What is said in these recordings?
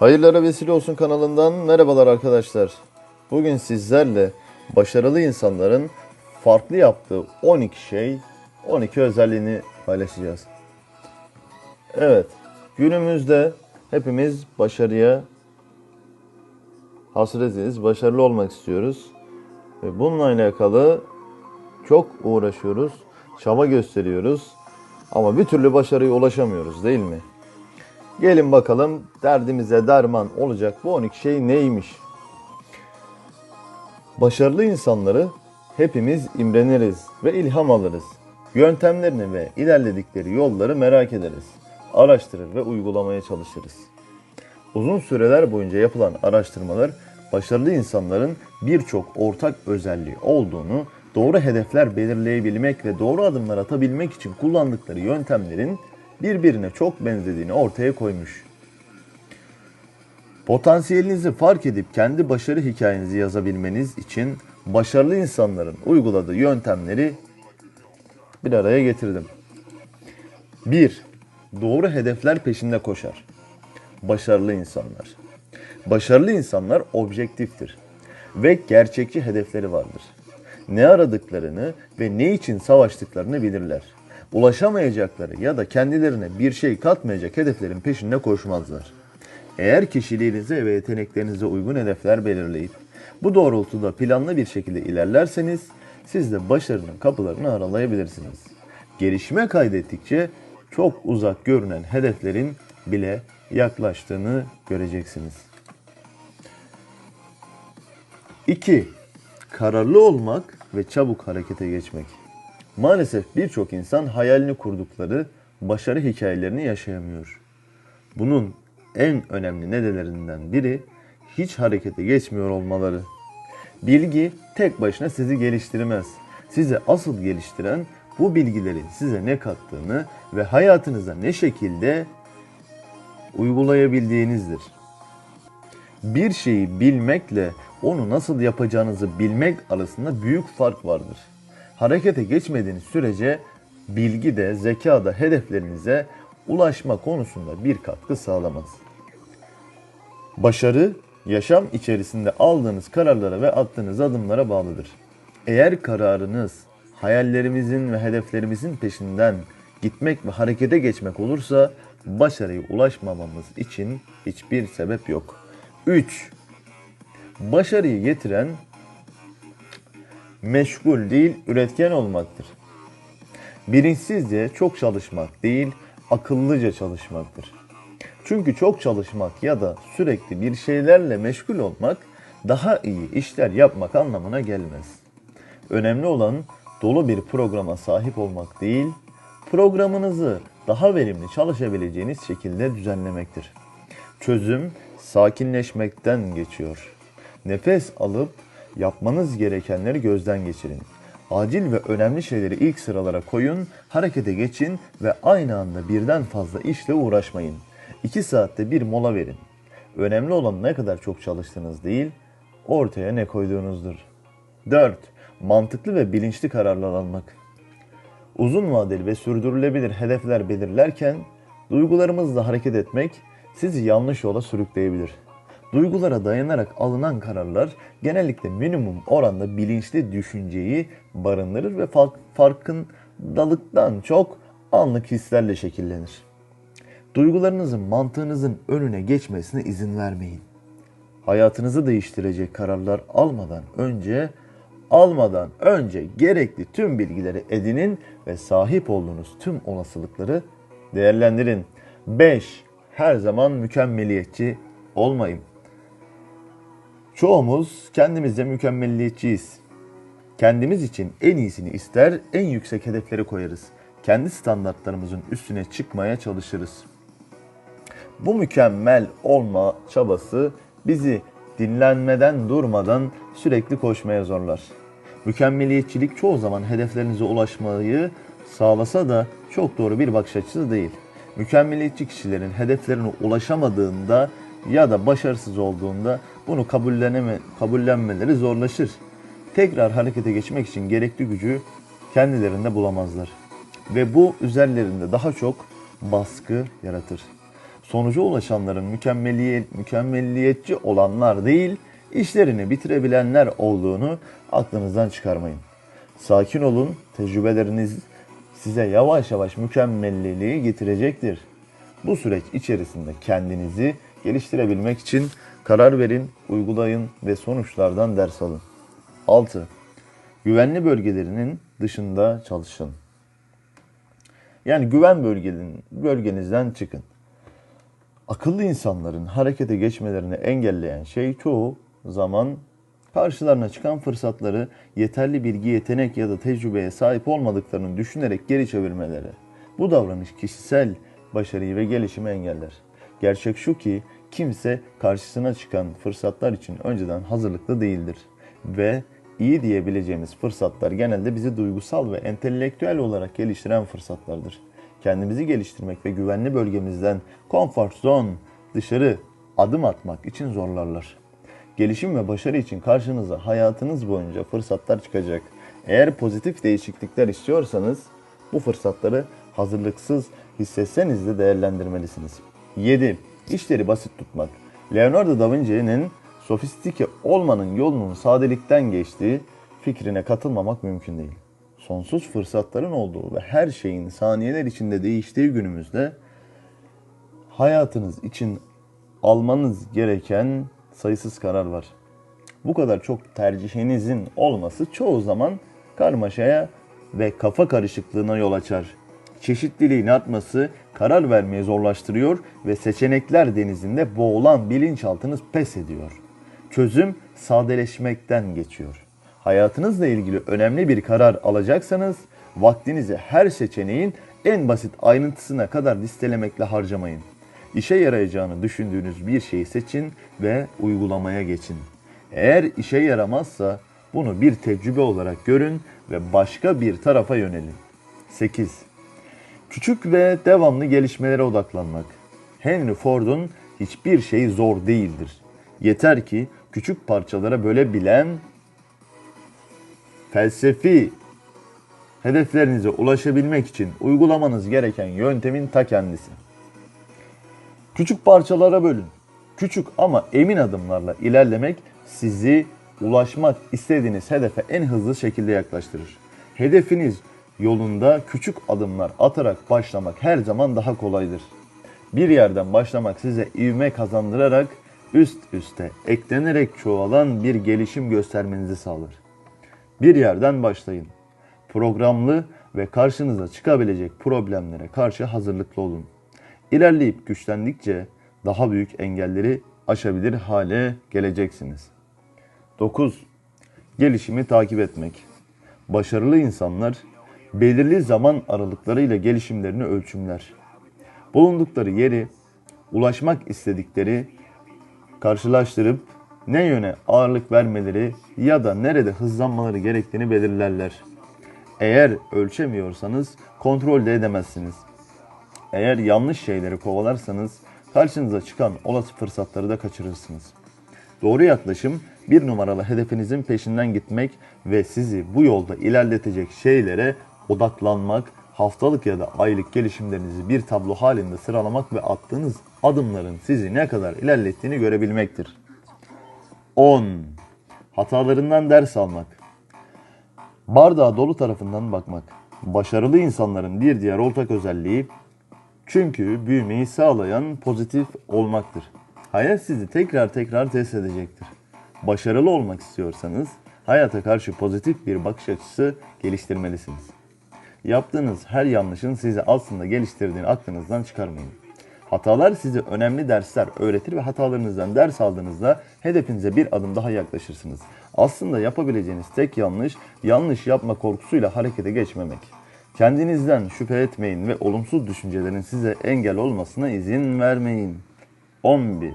Hayırlara vesile olsun kanalından merhabalar arkadaşlar. Bugün sizlerle başarılı insanların farklı yaptığı 12 şey, 12 özelliğini paylaşacağız. Evet, günümüzde hepimiz başarıya hasretiz, başarılı olmak istiyoruz. Ve bununla alakalı çok uğraşıyoruz, çaba gösteriyoruz ama bir türlü başarıya ulaşamıyoruz değil mi? Gelin bakalım derdimize derman olacak bu 12 şey neymiş? Başarılı insanları hepimiz imreniriz ve ilham alırız. Yöntemlerini ve ilerledikleri yolları merak ederiz. Araştırır ve uygulamaya çalışırız. Uzun süreler boyunca yapılan araştırmalar başarılı insanların birçok ortak özelliği olduğunu, doğru hedefler belirleyebilmek ve doğru adımlar atabilmek için kullandıkları yöntemlerin birbirine çok benzediğini ortaya koymuş. Potansiyelinizi fark edip kendi başarı hikayenizi yazabilmeniz için başarılı insanların uyguladığı yöntemleri bir araya getirdim. 1. Doğru hedefler peşinde koşar. Başarılı insanlar. Başarılı insanlar objektiftir ve gerçekçi hedefleri vardır. Ne aradıklarını ve ne için savaştıklarını bilirler. Ulaşamayacakları ya da kendilerine bir şey katmayacak hedeflerin peşinde koşmazlar. Eğer kişiliğinize ve yeteneklerinize uygun hedefler belirleyip bu doğrultuda planlı bir şekilde ilerlerseniz siz de başarının kapılarını aralayabilirsiniz. Gelişme kaydettikçe çok uzak görünen hedeflerin bile yaklaştığını göreceksiniz. 2. Kararlı olmak ve çabuk harekete geçmek. Maalesef birçok insan hayalini kurdukları başarı hikayelerini yaşayamıyor. Bunun en önemli nedenlerinden biri hiç harekete geçmiyor olmaları. Bilgi tek başına sizi geliştirmez. Sizi asıl geliştiren bu bilgilerin size ne kattığını ve hayatınıza ne şekilde uygulayabildiğinizdir. Bir şeyi bilmekle onu nasıl yapacağınızı bilmek arasında büyük fark vardır. Harekete geçmediğiniz sürece bilgi de zeka da hedeflerinize ulaşma konusunda bir katkı sağlamaz. Başarı yaşam içerisinde aldığınız kararlara ve attığınız adımlara bağlıdır. Eğer kararınız hayallerimizin ve hedeflerimizin peşinden gitmek ve harekete geçmek olursa başarıya ulaşmamamız için hiçbir sebep yok. 3. Başarıyı getiren meşgul değil üretken olmaktır. Bilinçsizce çok çalışmak değil, akıllıca çalışmaktır. Çünkü çok çalışmak ya da sürekli bir şeylerle meşgul olmak daha iyi işler yapmak anlamına gelmez. Önemli olan dolu bir programa sahip olmak değil, programınızı daha verimli çalışabileceğiniz şekilde düzenlemektir. Çözüm sakinleşmekten geçiyor. Nefes alıp yapmanız gerekenleri gözden geçirin. Acil ve önemli şeyleri ilk sıralara koyun, harekete geçin ve aynı anda birden fazla işle uğraşmayın. 2 saatte bir mola verin. Önemli olan ne kadar çok çalıştığınız değil, ortaya ne koyduğunuzdur. 4. Mantıklı ve bilinçli kararlar almak. Uzun vadeli ve sürdürülebilir hedefler belirlerken duygularımızla hareket etmek sizi yanlış yola sürükleyebilir. Duygulara dayanarak alınan kararlar genellikle minimum oranda bilinçli düşünceyi barındırır ve fark, farkındalıktan çok anlık hislerle şekillenir. Duygularınızın mantığınızın önüne geçmesine izin vermeyin. Hayatınızı değiştirecek kararlar almadan önce almadan önce gerekli tüm bilgileri edinin ve sahip olduğunuz tüm olasılıkları değerlendirin. 5. Her zaman mükemmeliyetçi olmayın. Çoğumuz kendimizde mükemmeliyetçiyiz. Kendimiz için en iyisini ister, en yüksek hedefleri koyarız. Kendi standartlarımızın üstüne çıkmaya çalışırız. Bu mükemmel olma çabası bizi dinlenmeden durmadan sürekli koşmaya zorlar. Mükemmeliyetçilik çoğu zaman hedeflerinize ulaşmayı sağlasa da çok doğru bir bakış açısı değil. Mükemmeliyetçi kişilerin hedeflerine ulaşamadığında ya da başarısız olduğunda bunu kabulleneme, kabullenmeleri zorlaşır. Tekrar harekete geçmek için gerekli gücü kendilerinde bulamazlar. Ve bu üzerlerinde daha çok baskı yaratır. Sonuca ulaşanların mükemmeliyet, mükemmelliyetçi olanlar değil, işlerini bitirebilenler olduğunu aklınızdan çıkarmayın. Sakin olun, tecrübeleriniz size yavaş yavaş mükemmelliliği getirecektir. Bu süreç içerisinde kendinizi geliştirebilmek için karar verin, uygulayın ve sonuçlardan ders alın. 6. Güvenli bölgelerinin dışında çalışın. Yani güven bölgenin, bölgenizden çıkın. Akıllı insanların harekete geçmelerini engelleyen şey çoğu zaman karşılarına çıkan fırsatları yeterli bilgi, yetenek ya da tecrübeye sahip olmadıklarını düşünerek geri çevirmeleri. Bu davranış kişisel başarıyı ve gelişimi engeller. Gerçek şu ki kimse karşısına çıkan fırsatlar için önceden hazırlıklı değildir ve iyi diyebileceğimiz fırsatlar genelde bizi duygusal ve entelektüel olarak geliştiren fırsatlardır. Kendimizi geliştirmek ve güvenli bölgemizden comfort zone dışarı adım atmak için zorlarlar. Gelişim ve başarı için karşınıza hayatınız boyunca fırsatlar çıkacak. Eğer pozitif değişiklikler istiyorsanız bu fırsatları hazırlıksız hissetseniz de değerlendirmelisiniz. 7. İşleri basit tutmak. Leonardo da Vinci'nin sofistike olmanın yolunun sadelikten geçtiği fikrine katılmamak mümkün değil. Sonsuz fırsatların olduğu ve her şeyin saniyeler içinde değiştiği günümüzde hayatınız için almanız gereken sayısız karar var. Bu kadar çok tercihinizin olması çoğu zaman karmaşaya ve kafa karışıklığına yol açar. Çeşitliliğin artması karar vermeyi zorlaştırıyor ve seçenekler denizinde boğulan bilinçaltınız pes ediyor. Çözüm sadeleşmekten geçiyor. Hayatınızla ilgili önemli bir karar alacaksanız vaktinizi her seçeneğin en basit ayrıntısına kadar listelemekle harcamayın. İşe yarayacağını düşündüğünüz bir şeyi seçin ve uygulamaya geçin. Eğer işe yaramazsa bunu bir tecrübe olarak görün ve başka bir tarafa yönelin. 8. Küçük ve devamlı gelişmelere odaklanmak. Henry Ford'un hiçbir şey zor değildir. Yeter ki küçük parçalara bölebilen felsefi hedeflerinize ulaşabilmek için uygulamanız gereken yöntemin ta kendisi. Küçük parçalara bölün. Küçük ama emin adımlarla ilerlemek sizi ulaşmak istediğiniz hedefe en hızlı şekilde yaklaştırır. Hedefiniz yolunda küçük adımlar atarak başlamak her zaman daha kolaydır. Bir yerden başlamak size ivme kazandırarak üst üste eklenerek çoğalan bir gelişim göstermenizi sağlar. Bir yerden başlayın. Programlı ve karşınıza çıkabilecek problemlere karşı hazırlıklı olun. İlerleyip güçlendikçe daha büyük engelleri aşabilir hale geleceksiniz. 9. Gelişimi takip etmek. Başarılı insanlar belirli zaman aralıklarıyla gelişimlerini ölçümler. Bulundukları yeri, ulaşmak istedikleri karşılaştırıp ne yöne ağırlık vermeleri ya da nerede hızlanmaları gerektiğini belirlerler. Eğer ölçemiyorsanız kontrol de edemezsiniz. Eğer yanlış şeyleri kovalarsanız karşınıza çıkan olası fırsatları da kaçırırsınız. Doğru yaklaşım bir numaralı hedefinizin peşinden gitmek ve sizi bu yolda ilerletecek şeylere odaklanmak, haftalık ya da aylık gelişimlerinizi bir tablo halinde sıralamak ve attığınız adımların sizi ne kadar ilerlettiğini görebilmektir. 10. Hatalarından ders almak. Bardağa dolu tarafından bakmak. Başarılı insanların bir diğer ortak özelliği çünkü büyümeyi sağlayan pozitif olmaktır. Hayat sizi tekrar tekrar test edecektir. Başarılı olmak istiyorsanız hayata karşı pozitif bir bakış açısı geliştirmelisiniz. Yaptığınız her yanlışın sizi aslında geliştirdiğini aklınızdan çıkarmayın. Hatalar size önemli dersler öğretir ve hatalarınızdan ders aldığınızda hedefinize bir adım daha yaklaşırsınız. Aslında yapabileceğiniz tek yanlış, yanlış yapma korkusuyla harekete geçmemek. Kendinizden şüphe etmeyin ve olumsuz düşüncelerin size engel olmasına izin vermeyin. 11.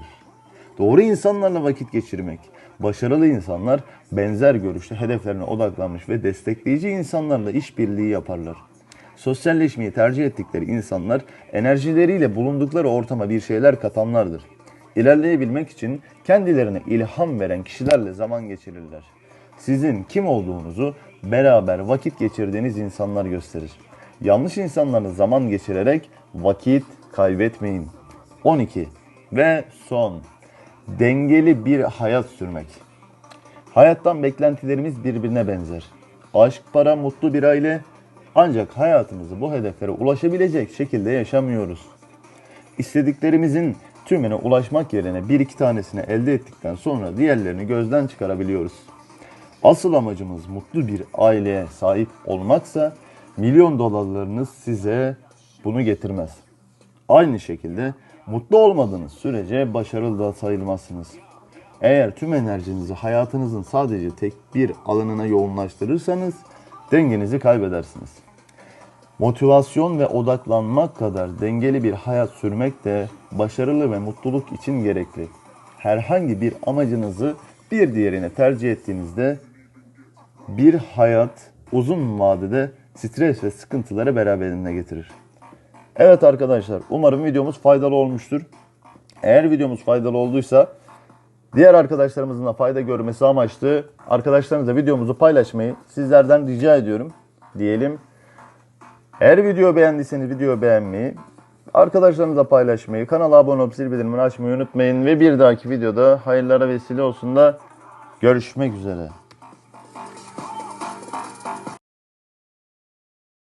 Doğru insanlarla vakit geçirmek. Başarılı insanlar benzer görüşte hedeflerine odaklanmış ve destekleyici insanlarla işbirliği yaparlar. Sosyalleşmeyi tercih ettikleri insanlar enerjileriyle bulundukları ortama bir şeyler katanlardır. İlerleyebilmek için kendilerine ilham veren kişilerle zaman geçirirler. Sizin kim olduğunuzu beraber vakit geçirdiğiniz insanlar gösterir. Yanlış insanlarla zaman geçirerek vakit kaybetmeyin. 12 ve son dengeli bir hayat sürmek. Hayattan beklentilerimiz birbirine benzer. Aşk, para, mutlu bir aile ancak hayatımızı bu hedeflere ulaşabilecek şekilde yaşamıyoruz. İstediklerimizin tümüne ulaşmak yerine bir iki tanesini elde ettikten sonra diğerlerini gözden çıkarabiliyoruz. Asıl amacımız mutlu bir aileye sahip olmaksa milyon dolarlarınız size bunu getirmez. Aynı şekilde mutlu olmadığınız sürece başarılı da sayılmazsınız. Eğer tüm enerjinizi hayatınızın sadece tek bir alanına yoğunlaştırırsanız dengenizi kaybedersiniz. Motivasyon ve odaklanmak kadar dengeli bir hayat sürmek de başarılı ve mutluluk için gerekli. Herhangi bir amacınızı bir diğerine tercih ettiğinizde bir hayat uzun vadede stres ve sıkıntıları beraberinde getirir. Evet arkadaşlar umarım videomuz faydalı olmuştur. Eğer videomuz faydalı olduysa diğer arkadaşlarımızın da fayda görmesi amaçlı arkadaşlarınızla videomuzu paylaşmayı sizlerden rica ediyorum diyelim. Eğer video beğendiyseniz video beğenmeyi, arkadaşlarınızla paylaşmayı, kanala abone olup zil bildirimini açmayı unutmayın ve bir dahaki videoda hayırlara vesile olsun da görüşmek üzere.